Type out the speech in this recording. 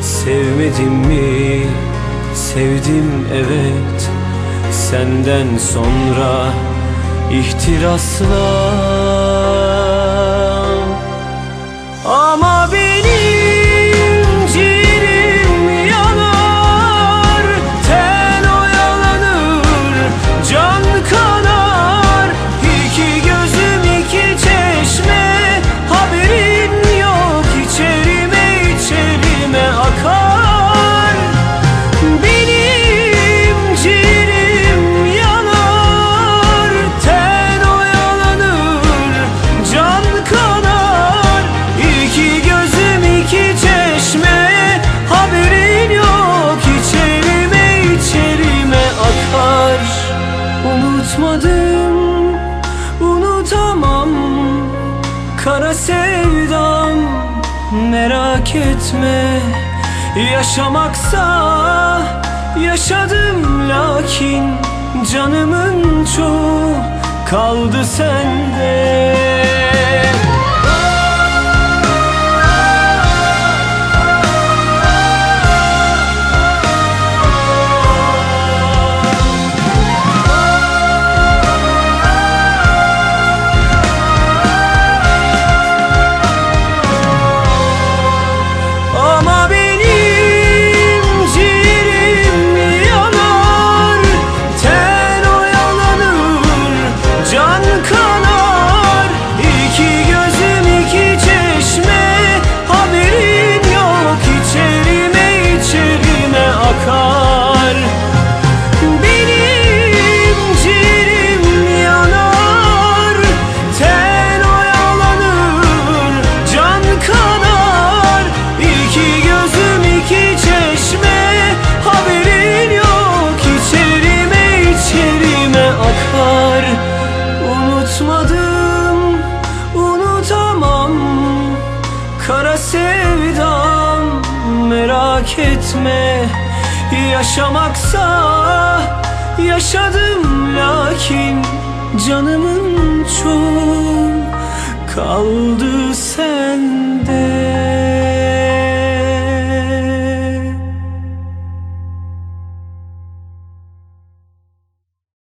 sevmedim mi? Sevdim evet Senden sonra ihtirasla iki çeşme Haberin yok içerime içerime akar. Unutmadım, unutamam. Kara sevdam merak etme. Yaşamaksa yaşadım lakin Canımın çoğu kaldı sende merak etme Yaşamaksa yaşadım lakin Canımın çoğu kaldı sen